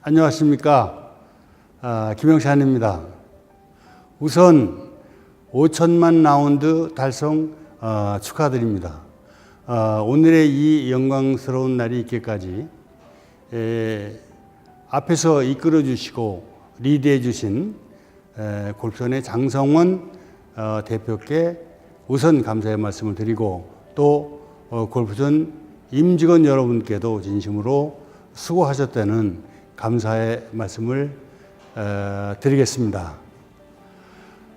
안녕하십니까. 아, 김영찬입니다. 우선 5천만 라운드 달성 어, 축하드립니다. 어, 오늘의 이 영광스러운 날이 있기까지 에, 앞에서 이끌어 주시고 리드해 주신 에, 골프선의 장성원 어, 대표께 우선 감사의 말씀을 드리고 또 어, 골프전 임직원 여러분께도 진심으로 수고하셨다는 감사의 말씀을 어, 드리겠습니다.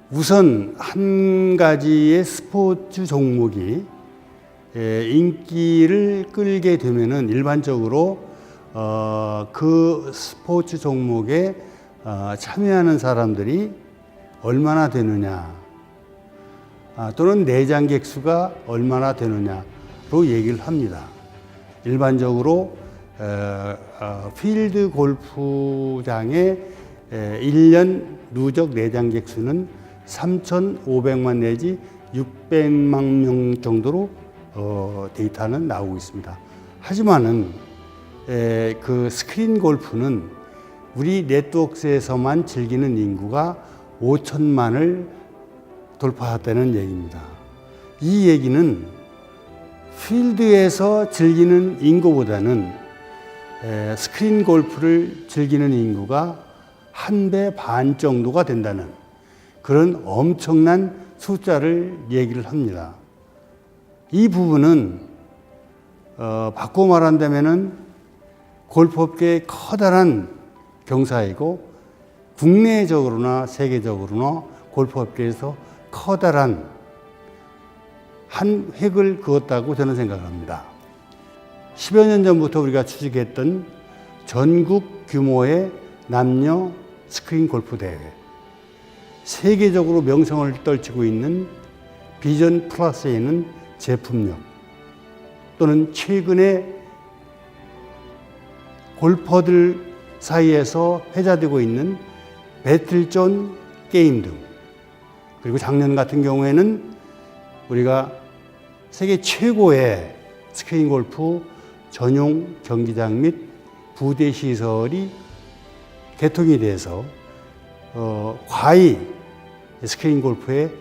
우선 한 가지의 스포츠 종목이 에, 인기를 끌게 되면은 일반적으로 어, 그 스포츠 종목에 어, 참여하는 사람들이 얼마나 되느냐 아, 또는 내장 객 수가 얼마나 되느냐로 얘기를 합니다. 일반적으로 필드 골프장의 에, 1년 누적 내장객 수는 3,500만 내지 600만 명 정도로 어, 데이터는 나오고 있습니다. 하지만은 에, 그 스크린 골프는 우리 네트워크에서만 즐기는 인구가 5천만을 돌파했다는 얘기입니다. 이 얘기는 필드에서 즐기는 인구보다는 에, 스크린 골프를 즐기는 인구가 한 배 반 정도가 된다는 그런 엄청난 숫자를 얘기를 합니다. 이 부분은 어, 바꿔 말한다면은 골프업계의 커다란 경사이고 국내적으로나 세계적으로나 골프업계에서 커다란 한 획을 그었다고 저는 생각을 합니다. 10여 년 전부터 우리가 추진했던 전국 규모의 남녀 스크린 골프 대회, 세계적으로 명성을 떨치고 있는 비전 플러스에는 제품력, 또는 최근에 골퍼들 사이에서 회자되고 있는 배틀존 게임 등, 그리고 작년 같은 경우에는 우리가 세계 최고의 스크린 골프 전용 경기장 및 부대 시설이 개통이 돼서 어, 과히 스크린 골프의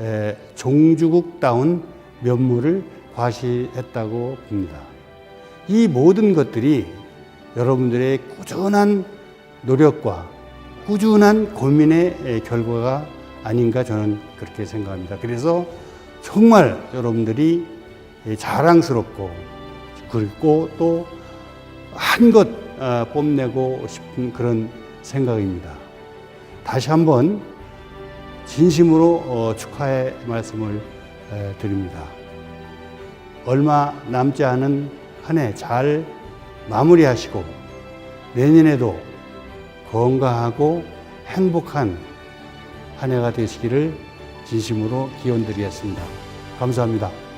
에, 종주국다운 면모를 과시했다고 봅니다. 이 모든 것들이 여러분들의 꾸준한 노력과 꾸준한 고민의 에, 결과가 아닌가 저는 그렇게 생각합니다. 그래서 정말 여러분들이 예, 자랑스럽고 그리고 또 한것 어, 뽐내고 싶은 그런 생각입니다. 다시 한번 진심으로 어, 축하의 말씀을 에, 드립니다. 얼마 남지 않은 한 해 잘 마무리하시고 내년에도 건강하고 행복한 한 해가 되시기를 진심으로 기원드리겠습니다. 감사합니다.